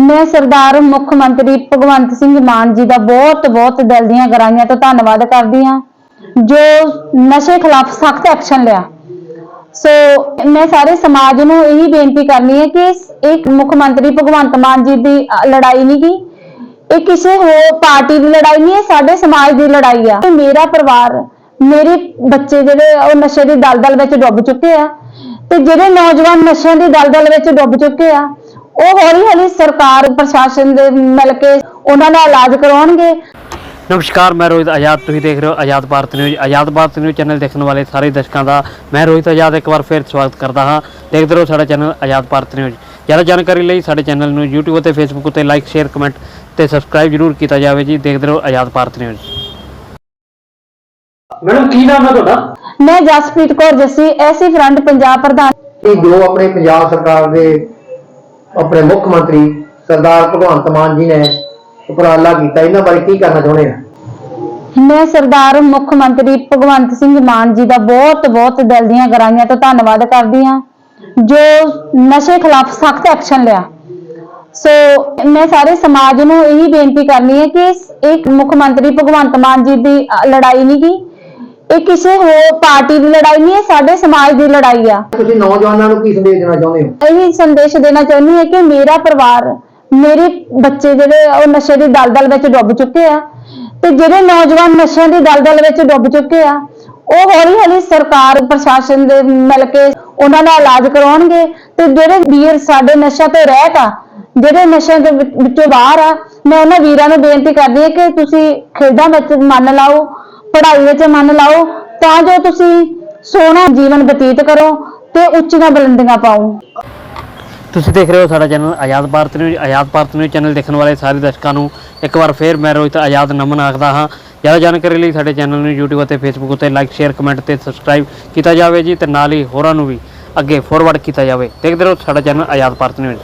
ਮੈਂ ਸਰਦਾਰ ਮੁੱਖ ਮੰਤਰੀ ਭਗਵੰਤ ਸਿੰਘ ਮਾਨ ਜੀ ਦਾ ਬਹੁਤ ਬਹੁਤ ਦਿਲ ਦੀਆਂ ਗਰਾਈਆਂ ਤੋਂ ਧੰਨਵਾਦ ਕਰਦੀ ਹਾਂ, ਜੋ ਨਸ਼ੇ ਖਿਲਾਫ ਸਖਤ ਐਕਸ਼ਨ ਲਿਆ। ਸੋ ਮੈਂ ਸਾਰੇ ਸਮਾਜ ਨੂੰ ਇਹੀ ਬੇਨਤੀ ਕਰਨੀ ਹੈ ਕਿ ਇੱਕ ਮੁੱਖ ਮੰਤਰੀ ਭਗਵੰਤ ਮਾਨ ਜੀ ਦੀ ਲੜਾਈ ਨਹੀਂ ਗੀ ਇਹ ਕਿਸੇ ਹੋਰ ਪਾਰਟੀ ਦੀ ਲੜਾਈ ਨਹੀਂ ਹੈ, ਸਾਡੇ ਸਮਾਜ ਦੀ ਲੜਾਈ ਆ। ਤੇ ਮੇਰਾ ਪਰਿਵਾਰ, ਮੇਰੇ ਬੱਚੇ ਜਿਹੜੇ ਉਹ ਨਸ਼ੇ ਦੀ ਦਲਦਲ ਵਿੱਚ ਡੁੱਬ ਚੁੱਕੇ ਆ। ਤੇ ਜਿਹੜੇ ਨੌਜਵਾਨ ਨਸ਼ਿਆਂ ਦੀ ਦਲਦਲ ਵਿੱਚ ਡੁੱਬ ਚੁੱਕੇ ਆ ਉਹ ਹੌਲੀ ਹੌਲੀ ਸਰਕਾਰ ਪ੍ਰਸ਼ਾਸਨ ਦੇ ਮਿਲ ਕੇ ਉਹਨਾਂ ਦਾ ਇਲਾਜ ਕਰਵਾਉਣਗੇ ਨਮਸਕਾਰ ਮੈਂ ਰੋਹਿਤ ਆਜ਼ਾਦ। ਤੁਸੀਂ ਦੇਖ ਰਹੇ ਹੋ Azad Bharat news. Azad Bharat news channel ਦੇਖਣ ਵਾਲੇ ਸਾਰੇ ਦਰਸ਼ਕਾਂ ਦਾ ਮੈਂ ਰੋਹਿਤ ਆਜ਼ਾਦ ਇੱਕ ਵਾਰ ਫਿਰ ਸਵਾਗਤ ਕਰਦਾ ਹਾਂ। ਦੇਖਦੇ ਰਹੋ ਸਾਡਾ ਚੈਨਲ ਆਜ਼ਾਦ ਭਾਰਤ ਨਿਊਜ਼। ਜ਼ਿਆਦਾ ਜਾਣਕਾਰੀ ਲਈ ਸਾਡੇ ਚੈਨਲ ਨੂੰ YouTube ਅਤੇ Facebook ਉੱਤੇ ਲਾਈਕ ਸ਼ੇਅਰ ਕਮੈਂਟ ਤੇ ਸਬਸਕ੍ਰਾਈਬ ਜਰੂਰ ਕੀਤਾ ਜਾਵੇ ਜੀ। ਦੇਖਦੇ ਰਹੋ ਆਜ਼ਾਦ ਭਾਰਤ ਨਿਊਜ਼। ਮੈਡਮ ਕੀ ਨਾਮ ਹੈ ਤੁਹਾਡਾ? ਮੈਂ ਜਸਪ੍ਰੀਤ ਕੌਰ ਜੱਸੀ ਐਸੀ ਫਰੰਟ ਪੰਜਾਬ ਪ੍ਰਧਾਨ। ਇਹ ਜੋ ਆਪਣੇ ਪੰਜਾਬ ਸਰਕਾਰ ਦੇ ਆਪਣੇ ਮੁੱਖ ਮੰਤਰੀ ਸਰਦਾਰ ਭਗਵੰਤ ਮਾਨ ਜੀ ਨੇ ਉਪਰਾਲਾ ਕੀਤਾ। ਇਹਨਾਂ ਬਾਰੇ ਕੀ ਕਰਨਾ ਚਾਹੁੰਦੇ ਆ? ਮੈਂ ਸਰਦਾਰ ਮੁੱਖ ਮੰਤਰੀ ਭਗਵੰਤ ਸਿੰਘ ਮਾਨ ਜੀ ਦਾ ਬਹੁਤ ਬਹੁਤ ਦਿਲ ਦੀਆਂ ਗਰਾਈਆਂ ਤੋਂ ਧੰਨਵਾਦ ਕਰਦੀ ਹਾਂ, ਜੋ ਨਸ਼ੇ ਖਿਲਾਫ ਸਖਤ ਐਕਸ਼ਨ ਲਿਆ। ਸੋ ਮੈਂ ਸਾਰੇ ਸਮਾਜ ਨੂੰ ਇਹੀ ਬੇਨਤੀ ਕਰਨੀ ਹੈ ਕਿ ਇੱਕ ਮੁੱਖ ਮੰਤਰੀ ਭਗਵੰਤ ਮਾਨ ਜੀ ਦੀ ਲੜਾਈ ਨਹੀਂ ਕੀ ਇਹ ਕਿਸੇ ਹੋਰ ਪਾਰਟੀ ਦੀ ਲੜਾਈ ਨਹੀਂ ਹੈ ਸਾਡੇ ਸਮਾਜ ਦੀ ਲੜਾਈ ਆ। ਤੁਸੀਂ ਨੌਜਵਾਨਾਂ ਨੂੰ ਕੀ ਸੰਦੇਸ਼ ਦੇਣਾ ਚਾਹੁੰਦੇ ਹੋ? ਇਹੀ ਸੰਦੇਸ਼ ਦੇਣਾ ਚਾਹੁੰਦੀ ਹਾਂ ਕਿ ਮੇਰਾ ਪਰਿਵਾਰ ਮੇਰੇ ਬੱਚੇ ਜਿਹੜੇ ਉਹ ਨਸ਼ੇ ਦੀ ਦਲਦਲ ਵਿੱਚ ਡੁੱਬ ਚੁੱਕੇ ਆ ਤੇ ਜਿਹੜੇ ਨੌਜਵਾਨ ਨਸ਼ਿਆਂ ਦੀ ਦਲਦਲ ਵਿੱਚ ਡੁੱਬ ਚੁੱਕੇ ਆ ਉਹ ਹੌਲੀ ਹੌਲੀ ਸਰਕਾਰ ਪ੍ਰਸ਼ਾਸਨ ਦੇ ਮਿਲ ਕੇ ਉਹਨਾਂ ਦਾ ਇਲਾਜ ਕਰਵਾਉਣਗੇ ਤੇ ਜਿਹੜੇ ਵੀਰ ਸਾਡੇ ਨਸ਼ਿਆਂ ਤੋਂ ਰਹਿਤ ਆ ਜਿਹੜੇ ਨਸ਼ਿਆਂ ਦੇ ਵਿੱਚੋਂ ਬਾਹਰ ਆ ਮੈਂ ਉਹਨਾਂ ਵੀਰਾਂ ਨੂੰ ਬੇਨਤੀ ਕਰਦੀ ਹਾਂ ਕਿ ਤੁਸੀਂ ਖੇਡਾਂ ਵਿੱਚ ਮਨ ਲਾਓ ਪੜ੍ਹਾਈ ਵਿੱਚ ਮਨ ਲਾਓ, ਤਾਂ ਜੋ ਤੁਸੀਂ ਸੋਹਣਾ ਜੀਵਨ ਬਤੀਤ ਕਰੋ ਤੇ ਉੱਚੀਆਂ ਬੁਲੰਦੀਆਂ ਪਾਓ। ਤੁਸੀਂ ਦੇਖ ਰਹੇ ਹੋ ਸਾਡਾ channel Azad Bharat news Azad Bharat news channel ਦੇਖਣ ਵਾਲੇ ਸਾਰੇ ਦਰਸ਼ਕਾਂ ਨੂੰ ਇੱਕ ਵਾਰ ਫੇਰ ਮੈਂ ਰੋਹਿਤ ਆਜ਼ਾਦ ਨਮਨ ਆਖਦਾ ਹਾਂ। ਜ਼ਿਆਦਾ ਜਾਣਕਾਰੀ ਲਈ ਸਾਡੇ ਚੈਨਲ ਨੂੰ YouTube ਅਤੇ Facebook ਉੱਤੇ ਲਾਈਕ ਸ਼ੇਅਰ ਕਮੈਂਟ ਤੇ ਸਬਸਕ੍ਰਾਈਬ ਕੀਤਾ ਜਾਵੇ ਜੀ ਤੇ ਨਾਲ ਹੀ ਹੋਰਾਂ ਨੂੰ ਵੀ ਅੱਗੇ ਫੋਰਵਰਡ ਕੀਤਾ ਜਾਵੇ। ਦੇਖਦੇ ਰਹੋ ਸਾਡਾ ਚੈਨਲ ਆਜ਼ਾਦ ਭਾਰਤ ਨਿਊਜ਼